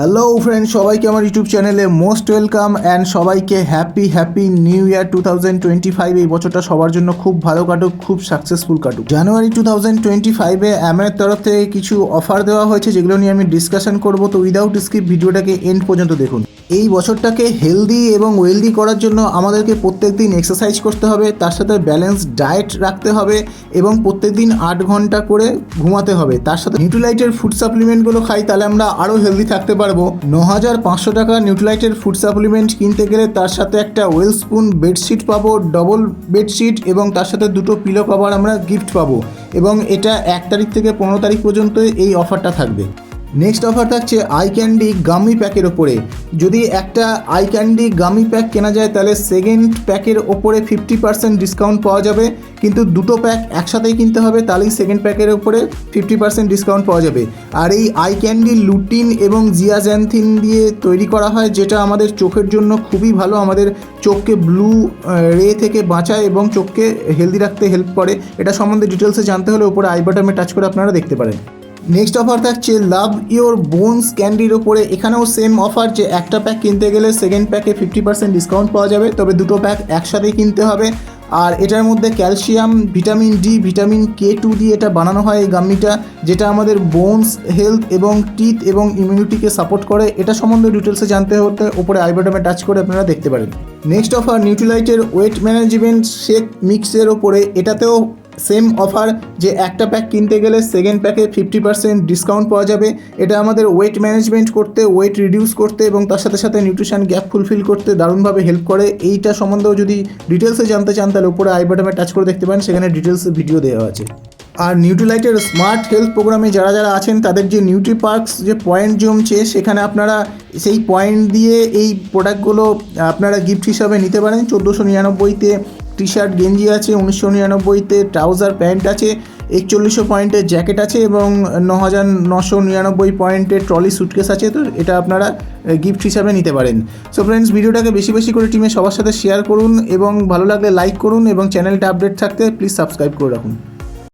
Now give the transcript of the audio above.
Hello friend সবাইকে আমার YouTube চ্যানেলে মোস্ট ওয়েলকাম অ্যান্ড সবাইকে happy happy new year two thousand twenty five এই বছরটা সবার জন্য খুব ভালো কাটুক, খুব সাকসেসফুল কাটুক। জানুয়ারি টু থাউজেন্ড টোয়েন্টি ফাইভে অ্যামের তরফ থেকে কিছু অফার দেওয়া হয়েছে, যেগুলো নিয়ে আমি ডিসকাশন করব। তো উইদাউট স্কিপ ভিডিওটাকে এন্ড পর্যন্ত দেখুন। এই বছরটাকে হেলদি এবং ওয়েলদি করার জন্য আমাদেরকে প্রত্যেক দিন এক্সারসাইজ করতে হবে, তার সাথে ব্যালেন্স ডায়েট রাখতে হবে এবং প্রত্যেক দিন আট ঘণ্টা করে ঘুমাতে হবে। তার সাথে নিউট্রিলাইটের ফুড সাপ্লিমেন্টগুলো খাই, তাহলে আমরা আরও হেলদি থাকতে পারব। ন হাজার পাঁচশো টাকা নিউট্রিলাইটের ফুড সাপ্লিমেন্ট কিনতে গেলে তার সাথে একটা ওয়েল স্পুন বেডশিট পাবো, ডবল বেডশিট এবং তার সাথে দুটো পিলো কভার আমরা গিফট পাবো। এবং এটা এক তারিখ থেকে পনেরো তারিখ পর্যন্ত এই অফারটা থাকবে। নেক্সট অফার থাকছে আই ক্যান্ডি গামি প্যাকের ওপরে যদি একটা আই ক্যান্ডি গামি প্যাক কেনা যায়, তাহলে সেকেন্ড প্যাকের ওপরে ফিফটি পার্সেন্ট ডিসকাউন্ট পাওয়া যাবে। কিন্তু দুটো প্যাক একসাথেই কিনতে হবে, তাহলেই সেকেন্ড প্যাকের ওপরে ফিফটি পার্সেন্ট ডিসকাউন্ট পাওয়া যাবে। আর এই আই ক্যান্ডি লুটিন এবং জিয়াজ্যান্থিন দিয়ে তৈরি করা হয়, যেটা আমাদের চোখের জন্য খুবই ভালো। আমাদের চোখকে ব্লু রে থেকে বাঁচায় এবং চোখকে হেলদি রাখতে হেল্প করে। এটা সম্বন্ধে ডিটেলসে জানতে হলে ওপরে আই বাটনে টাচ করে আপনারা দেখতে পারেন। নেক্সট অফার থাকছে লাভ ইওর বোনস ক্যান্ডির ওপরে এখানেও সেম অফার যে একটা প্যাক কিনতে গেলে সেকেন্ড প্যাকে ফিফটি পার্সেন্ট ডিসকাউন্ট পাওয়া যাবে। তবে দুটো প্যাক একসাথেই কিনতে হবে। আর এটার মধ্যে calcium vitamin D vitamin K two দিয়ে এটা বানানো হয় এই গাম্মিটা যেটা আমাদের বোনস হেলথ এবং টিথ এবং ইমিউনিটিকে সাপোর্ট করে। এটা সম্বন্ধে ডিটেলসে জানতে হতে ওপরে আইবাটমে টাচ করে আপনারা দেখতে পারেন। নেক্সট অফার নিউট্রিলাইটের ওয়েট ম্যানেজমেন্ট শেক মিক্সের ওপরে এটাতেও সেম অফার যে একটা প্যাক কিনতে গেলে সেকেন্ড প্যাকে ফিফটি পার্সেন্ট ডিসকাউন্ট পাওয়া যাবে। এটা আমাদের ওয়েট ম্যানেজমেন্ট করতে ওয়েট রিডিউস করতে এবং তার সাথে সাথে নিউট্রিশন গ্যাপ ফুলফিল করতে দারুণভাবে হেল্প করে। এইটা সম্বন্ধেও যদি ডিটেলসে জানতে চান, তাহলে উপরে আই বাটমে টাচ করে দেখতে পারেন, সেখানে ডিটেলস ভিডিও দেওয়া আছে। আর নিউট্রিলাইটের স্মার্ট হেলথ প্রোগ্রামে যারা যারা আছেন, তাদের যে নিউট্রি পার্কস যে পয়েন্ট জমছে, সেখানে আপনারা সেই পয়েন্ট দিয়ে এই প্রোডাক্টগুলো আপনারা গিফট হিসাবে নিতে পারেন। চোদ্দোশো নিরানব্বইতে টি শার্ট গেঞ্জি আছে, উনিশশো নিরানব্বইতে ট্রাউজার প্যান্ট আছে, একচল্লিশশো পয়েন্টের জ্যাকেট আছে এবং ন হাজার নশো নিরানব্বই পয়েন্টের ট্রলি সুটকেস আছে, তো এটা আপনারা গিফট হিসাবে নিতে পারেন। সো ফ্রেন্ডস ভিডিওটাকে বেশি বেশি করে টিমে সবার সাথে শেয়ার করুন এবং ভালো লাগলে লাইক করুন এবং চ্যানেলটা আপডেট থাকতে প্লিজ সাবস্ক্রাইব করে রাখুন।